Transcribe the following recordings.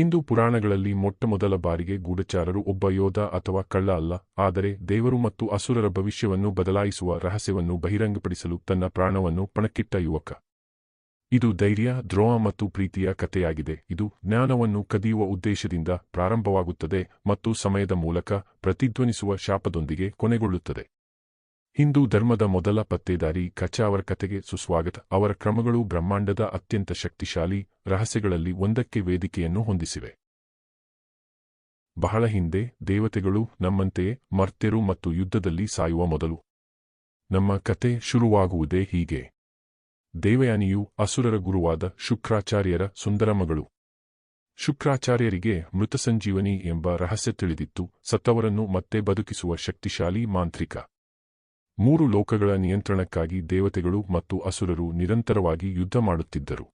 ಹಿಂದೂ ಪುರಾಣಗಳಲ್ಲಿ ಮೊಟ್ಟಮೊದಲ ಬಾರಿಗೆ ಗೂಢಚಾರರು ಒಬ್ಬ ಯೋಧ ಅಥವಾ ಕಳ್ಳ ಅಲ್ಲ, ಆದರೆ ದೇವರು ಮತ್ತು ಅಸುರರ ಭವಿಷ್ಯವನ್ನು ಬದಲಾಯಿಸುವ ರಹಸ್ಯವನ್ನು ಬಹಿರಂಗಪಡಿಸಲು ತನ್ನ ಪ್ರಾಣವನ್ನು ಪಣಕ್ಕಿಟ್ಟ ಯುವಕ. ಇದು ಧೈರ್ಯ, ದ್ರೋಹ ಮತ್ತು ಪ್ರೀತಿಯ ಕಥೆಯಾಗಿದೆ. ಇದು ಜ್ಞಾನವನ್ನು ಕದಿಯುವ ಉದ್ದೇಶದಿಂದ ಪ್ರಾರಂಭವಾಗುತ್ತದೆ ಮತ್ತು ಸಮಯದ ಮೂಲಕ ಪ್ರತಿಧ್ವನಿಸುವ ಶಾಪದೊಂದಿಗೆ ಕೊನೆಗೊಳ್ಳುತ್ತದೆ. ಹಿಂದೂ ಧರ್ಮದ ಮೊದಲ ಪತ್ತೇದಾರಿ ಕಚಾ ಅವರ ಕಥೆಗೆ ಸುಸ್ವಾಗತ. ಅವರ ಕ್ರಮಗಳು ಬ್ರಹ್ಮಾಂಡದ ಅತ್ಯಂತ ಶಕ್ತಿಶಾಲಿ ರಹಸ್ಯಗಳಲ್ಲಿ ಒಂದಕ್ಕೆ ವೇದಿಕೆಯನ್ನು ಹೊಂದಿಸಿವೆ. ಬಹಳ ಹಿಂದೆ ದೇವತೆಗಳು ನಮ್ಮಂತೆಯೇ ಮರ್ತ್ಯರು ಮತ್ತು ಯುದ್ಧದಲ್ಲಿ ಸಾಯುವ ಮೊದಲು. ನಮ್ಮ ಕತೆ ಶುರುವಾಗುವುದೇ ಹೀಗೆ. ದೇವಯಾನಿಯು ಅಸುರರ ಗುರುವಾದ ಶುಕ್ರಾಚಾರ್ಯರ ಸುಂದರ ಮಗಳು. ಶುಕ್ರಾಚಾರ್ಯರಿಗೆ ಮೃತಸಂಜೀವನಿ ಎಂಬ ರಹಸ್ಯ ತಿಳಿದಿತ್ತು. ಸತ್ತವರನ್ನು ಮತ್ತೆ ಬದುಕಿಸುವ ಶಕ್ತಿಶಾಲಿ ಮಾಂತ್ರಿಕ. ಮೂರು ಲೋಕಗಳ ನಿಯಂತ್ರಣಕ್ಕಾಗಿ ದೇವತೆಗಳು ಮತ್ತು ಅಸುರರು ನಿರಂತರವಾಗಿ ಯುದ್ಧ ಮಾಡುತ್ತಿದ್ದರು.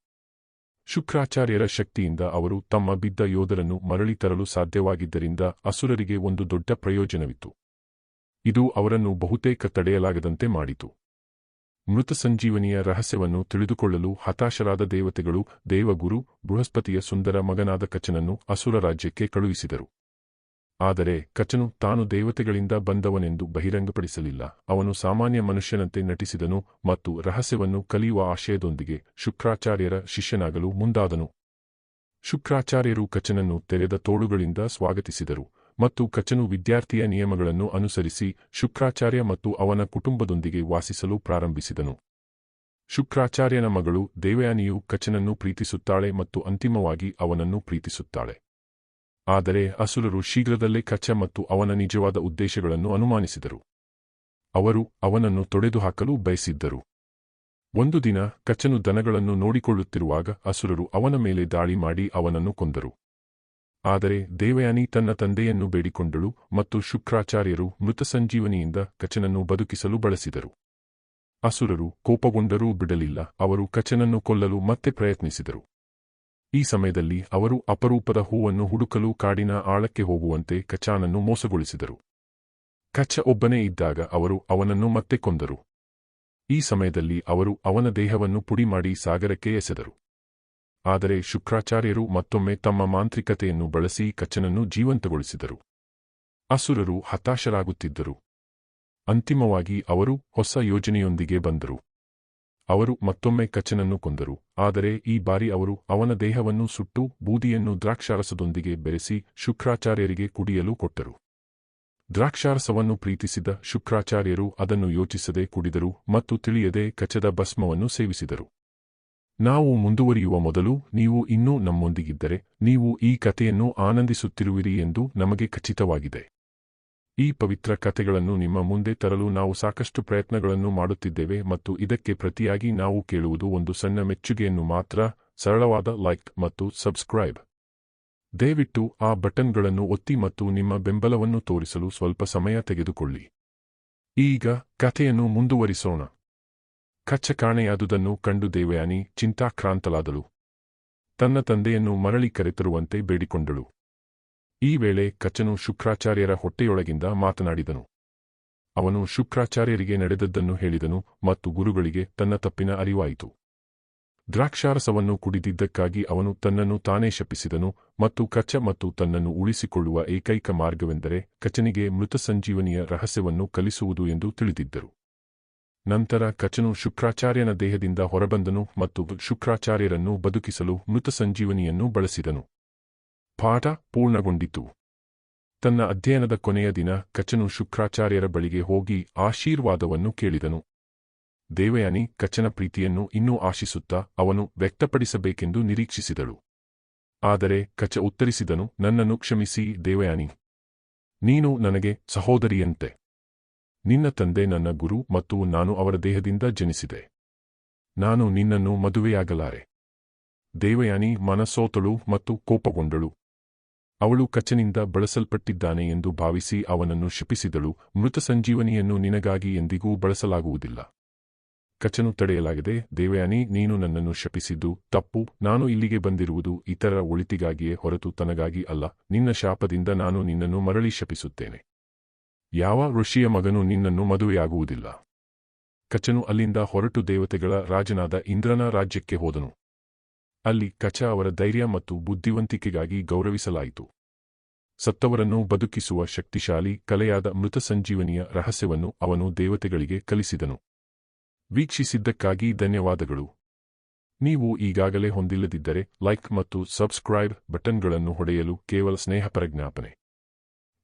ಶುಕ್ರಾಚಾರ್ಯರ ಶಕ್ತಿಯಿಂದ ಅವರು ತಮ್ಮ ಬಿದ್ದ ಯೋಧರನ್ನು ಮರಳಿ ತರಲು ಸಾಧ್ಯವಾಗಿದ್ದರಿಂದ ಅಸುರರಿಗೆ ಒಂದು ದೊಡ್ಡ ಪ್ರಯೋಜನವಿತ್ತು. ಇದು ಅವರನ್ನು ಬಹುತೇಕ ತಡೆಯಲಾಗದಂತೆ ಮಾಡಿತು. ಮೃತ ಸಂಜೀವನಿಯ ರಹಸ್ಯವನ್ನು ತಿಳಿದುಕೊಳ್ಳಲು ಹತಾಶರಾದ ದೇವತೆಗಳು ದೇವಗುರು, ಬೃಹಸ್ಪತಿಯ ಸುಂದರ ಮಗನಾದ ಕಚನನ್ನು ಅಸುರ ರಾಜ್ಯಕ್ಕೆ ಕಳುಹಿಸಿದರು. ಆದರೆ ಕಚನು ತಾನು ದೇವತೆಗಳಿಂದ ಬಂದವನೆಂದು ಬಹಿರಂಗಪಡಿಸಲಿಲ್ಲ. ಅವನು ಸಾಮಾನ್ಯ ಮನುಷ್ಯನಂತೆ ನಟಿಸಿದನು ಮತ್ತು ರಹಸ್ಯವನ್ನು ಕಲಿಯುವ ಆಶಯದೊಂದಿಗೆ ಶುಕ್ರಾಚಾರ್ಯರ ಶಿಷ್ಯನಾಗಲು ಮುಂದಾದನು. ಶುಕ್ರಾಚಾರ್ಯರು ಕಚನನ್ನು ತೆರೆದ ತೋಳುಗಳಿಂದ ಸ್ವಾಗತಿಸಿದರು ಮತ್ತು ಕಚನು ವಿದ್ಯಾರ್ಥಿಯ ನಿಯಮಗಳನ್ನು ಅನುಸರಿಸಿ ಶುಕ್ರಾಚಾರ್ಯ ಮತ್ತು ಅವನ ಕುಟುಂಬದೊಂದಿಗೆ ವಾಸಿಸಲು ಪ್ರಾರಂಭಿಸಿದನು. ಶುಕ್ರಾಚಾರ್ಯನ ಮಗಳು ದೇವಯಾನಿಯು ಕಚನನ್ನು ಪ್ರೀತಿಸುತ್ತಾಳೆ ಮತ್ತು ಅಂತಿಮವಾಗಿ ಅವನನ್ನು ಪ್ರೀತಿಸುತ್ತಾಳೆ. ಆದರೆ ಅಸುರರು ಶೀಘ್ರದಲ್ಲೇ ಕಚ್ಚ ಮತ್ತು ಅವನ ನಿಜವಾದ ಉದ್ದೇಶಗಳನ್ನು ಅನುಮಾನಿಸಿದರು. ಅವರು ಅವನನ್ನು ತೊಡೆದುಹಾಕಲು ಬಯಸಿದ್ದರು. ಒಂದು ದಿನ ಕಚ್ಚನು ದನಗಳನ್ನು ನೋಡಿಕೊಳ್ಳುತ್ತಿರುವಾಗ ಅಸುರರು ಅವನ ಮೇಲೆ ದಾಳಿ ಮಾಡಿ ಅವನನ್ನು ಕೊಂದರು. ಆದರೆ ದೇವಯಾನಿ ತನ್ನ ತಂದೆಯನ್ನು ಬೇಡಿಕೊಂಡಳು ಮತ್ತು ಶುಕ್ರಾಚಾರ್ಯರು ಮೃತ ಸಂಜೀವನಿಯಿಂದ ಕಚನನ್ನು ಬದುಕಿಸಲು ಬಳಸಿದರು. ಅಸುರರು ಕೋಪಗೊಂಡರೂ ಬಿಡಲಿಲ್ಲ, ಅವರು ಕಚನನ್ನು ಕೊಲ್ಲಲು ಮತ್ತೆ ಪ್ರಯತ್ನಿಸಿದರು. ಈ ಸಮಯದಲ್ಲಿ ಅವರು ಅಪರೂಪದ ಹೂವನ್ನು ಹುಡುಕಲು ಕಾಡಿನ ಆಳಕ್ಕೆ ಹೋಗುವಂತೆ ಕಚಾನನ್ನು ಮೋಸಗೊಳಿಸಿದರು. ಕಚ್ಚ ಒಬ್ಬನೇ ಇದ್ದಾಗ ಅವರು ಅವನನ್ನು ಮತ್ತೆ ಕೊಂದರು. ಈ ಸಮಯದಲ್ಲಿ ಅವರು ಅವನ ದೇಹವನ್ನು ಪುಡಿಮಾಡಿ ಸಾಗರಕ್ಕೆ ಎಸೆದರು. ಆದರೆ ಶುಕ್ರಾಚಾರ್ಯರು ಮತ್ತೊಮ್ಮೆ ತಮ್ಮ ಮಾಂತ್ರಿಕತೆಯನ್ನು ಬಳಸಿ ಕಚ್ಚನನ್ನು ಜೀವಂತಗೊಳಿಸಿದರು. ಅಸುರರು ಹತಾಶರಾಗುತ್ತಿದ್ದರು. ಅಂತಿಮವಾಗಿ ಅವರು ಹೊಸ ಯೋಜನೆಯೊಂದಿಗೆ ಬಂದರು. ಅವರು ಮತ್ತೊಮ್ಮೆ ಕಚ್ಚನನ್ನು ಕೊಂದರು. ಆದರೆ ಈ ಬಾರಿ ಅವರು ಅವನ ದೇಹವನ್ನು ಸುಟ್ಟು ಬೂದಿಯನ್ನು ದ್ರಾಕ್ಷಾರಸದೊಂದಿಗೆ ಬೆರೆಸಿ ಶುಕ್ರಾಚಾರ್ಯರಿಗೆ ಕುಡಿಯಲು ಕೊಟ್ಟರು. ದ್ರಾಕ್ಷಾರಸವನ್ನು ಪ್ರೀತಿಸಿದ ಶುಕ್ರಾಚಾರ್ಯರು ಅದನ್ನು ಯೋಚಿಸದೆ ಕುಡಿದರು ಮತ್ತು ತಿಳಿಯದೆ ಕಚದ ಭಸ್ಮವನ್ನು ಸೇವಿಸಿದರು. ನಾವು ಮುಂದುವರಿಯುವ ಮೊದಲು ನೀವು ಇನ್ನೂ ನಮ್ಮೊಂದಿಗಿದ್ದರೆ ನೀವು ಈ ಕಥೆಯನ್ನು ಆನಂದಿಸುತ್ತಿರುವಿರಿ ಎಂದು ನಮಗೆ ಖಚಿತವಾಗಿದೆ. ಈ ಪವಿತ್ರ ಕಥೆಗಳನ್ನು ನಿಮ್ಮ ಮುಂದೆ ತರಲು ನಾವು ಸಾಕಷ್ಟು ಪ್ರಯತ್ನಗಳನ್ನು ಮಾಡುತ್ತಿದ್ದೇವೆ ಮತ್ತು ಇದಕ್ಕೆ ಪ್ರತಿಯಾಗಿ ನಾವು ಕೇಳುವುದು ಒಂದು ಸಣ್ಣ ಮೆಚ್ಚುಗೆಯನ್ನು ಮಾತ್ರ, ಸರಳವಾದ ಲೈಕ್ ಮತ್ತು ಸಬ್ಸ್ಕ್ರೈಬ್. ದಯವಿಟ್ಟು ಆ ಬಟನ್ಗಳನ್ನು ಒತ್ತಿ ಮತ್ತು ನಿಮ್ಮ ಬೆಂಬಲವನ್ನು ತೋರಿಸಲು ಸ್ವಲ್ಪ ಸಮಯ ತೆಗೆದುಕೊಳ್ಳಿ. ಈಗ ಕಥೆಯನ್ನು ಮುಂದುವರಿಸೋಣ. ಕಚ್ಚ ಕಾಣೆಯಾದುದನ್ನು ಕಂಡು ದೇವಯಾನಿ ಚಿಂತಾಕ್ರಾಂತಲಾದಳು ತನ್ನ ತಂದೆಯನ್ನು ಮರಳಿ ಕರೆತರುವಂತೆ ಬೇಡಿಕೊಂಡಳು. ಈ ವೇಳೆ ಕಚ್ಚನು ಶುಕ್ರಾಚಾರ್ಯರ ಹೊಟ್ಟೆಯೊಳಗಿಂದ ಮಾತನಾಡಿದನು. ಅವನು ಶುಕ್ರಾಚಾರ್ಯರಿಗೆ ನಡೆದದ್ದನ್ನು ಹೇಳಿದನು ಮತ್ತು ಗುರುಗಳಿಗೆ ತನ್ನ ತಪ್ಪಿನ ಅರಿವಾಯಿತು. ದ್ರಾಕ್ಷಾರಸವನ್ನು ಕುಡಿದಿದ್ದಕ್ಕಾಗಿ ಅವನು ತನ್ನನ್ನು ತಾನೇ ಶಪಿಸಿದನು ಮತ್ತು ಕಚ್ಚ ಮತ್ತು ತನ್ನನ್ನು ಉಳಿಸಿಕೊಳ್ಳುವ ಏಕೈಕ ಮಾರ್ಗವೆಂದರೆ ಕಚನಿಗೆ ಮೃತ ಸಂಜೀವನಿಯ ರಹಸ್ಯವನ್ನು ಕಲಿಸುವುದು ಎಂದು ತಿಳಿದಿದ್ದರು. ನಂತರ ಕಚನು ಶುಕ್ರಾಚಾರ್ಯನ ದೇಹದಿಂದ ಹೊರಬಂದನು ಮತ್ತು ಶುಕ್ರಾಚಾರ್ಯರನ್ನು ಬದುಕಿಸಲು ಮೃತ ಸಂಜೀವನಿಯನ್ನು ಬಳಸಿದನು. ಪಾಠ ಪೂರ್ಣಗೊಂಡಿತು. ತನ್ನ ಅಧ್ಯಯನದ ಕೊನೆಯ ದಿನ ಕಚನು ಶುಕ್ರಾಚಾರ್ಯರ ಬಳಿಗೆ ಹೋಗಿ ಆಶೀರ್ವಾದವನ್ನು ಕೇಳಿದನು. ದೇವಯಾನಿ ಕಚನ ಪ್ರೀತಿಯನ್ನು ಇನ್ನೂ ಆಶಿಸುತ್ತಾ ಅವನು ವ್ಯಕ್ತಪಡಿಸಬೇಕೆಂದು ನಿರೀಕ್ಷಿಸಿದಳು. ಆದರೆ ಕಚ ಉತ್ತರಿಸಿದನು, ನನ್ನನ್ನು ಕ್ಷಮಿಸಿ ದೇವಯಾನಿ. ನೀನು ನನಗೆ ಸಹೋದರಿಯಂತೆ. ನಿನ್ನ ತಂದೆ ನನ್ನ ಗುರು ಮತ್ತು ನಾನು ಅವರ ದೇಹದಿಂದ ಜನಿಸಿದೆ. ನಾನು ನಿನ್ನನ್ನು ಮದುವೆಯಾಗಲಾರೆ. ದೇವಯಾನಿ ಮನಸೋತಳು ಮತ್ತು ಕೋಪಗೊಂಡಳು. ಅವಳು ಕಚನಿಂದ ಬಳಸಲ್ಪಟ್ಟಿದ್ದಾನೆ ಎಂದು ಭಾವಿಸಿ ಅವನನ್ನು ಶಪಿಸಿದಳು, ಮೃತ ಸಂಜೀವನಿಯನ್ನು ನಿನಗಾಗಿ ಎಂದಿಗೂ ಬಳಸಲಾಗುವುದಿಲ್ಲ. ಕಚನು ತಡೆಯಲಾಗಿದೆ, ದೇವಯಾನಿ, ನೀನು ನನ್ನನ್ನು ಶಪಿಸಿದ್ದು ತಪ್ಪು, ನಾನು ಇಲ್ಲಿಗೆ ಬಂದಿರುವುದು ಇತರ ಒಳಿತಿಗಾಗಿಯೇ ಹೊರತು ತನಗಾಗಿ ಅಲ್ಲ, ನಿನ್ನ ಶಾಪದಿಂದ ನಾನು ನಿನ್ನನ್ನು ಮರಳಿ ಶಪಿಸುತ್ತೇನೆ. ಯಾವ ಋಷಿಯ ಮಗನು ನಿನ್ನನ್ನು ಮದುವೆಯಾಗುವುದಿಲ್ಲ. ಕಚನು ಅಲ್ಲಿಂದ ಹೊರಟು ದೇವತೆಗಳ ರಾಜನಾದ ಇಂದ್ರನ ರಾಜ್ಯಕ್ಕೆ ಹೋದನು. ಅಲ್ಲಿ ಕಚ ಅವರ ಧೈರ್ಯ ಮತ್ತು ಬುದ್ಧಿವಂತಿಕೆಗಾಗಿ ಗೌರವಿಸಲಾಯಿತು. ಸತ್ತವರನ್ನು ಬದುಕಿಸುವ ಶಕ್ತಿಶಾಲಿ, ಕಲೆಯಾದ ಮೃತ ಸಂಜೀವನಿಯ ರಹಸ್ಯವನ್ನು ಅವನು ದೇವತೆಗಳಿಗೆ ಕಲಿಸಿದನು. ವೀಕ್ಷಿಸಿದ್ದಕ್ಕಾಗಿ ಧನ್ಯವಾದಗಳು. ನೀವು ಈಗಾಗಲೇ ಹೊಂದಿಲ್ಲದಿದ್ದರೆ ಲೈಕ್ ಮತ್ತು ಸಬ್ಸ್ಕ್ರೈಬ್ ಬಟನ್ಗಳನ್ನು ಹೊಡೆಯಲು ಕೇವಲ ಸ್ನೇಹ ಪ್ರಜ್ಞಾಪನೆ.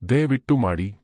ದಯವಿಟ್ಟು ಮಾಡಿ.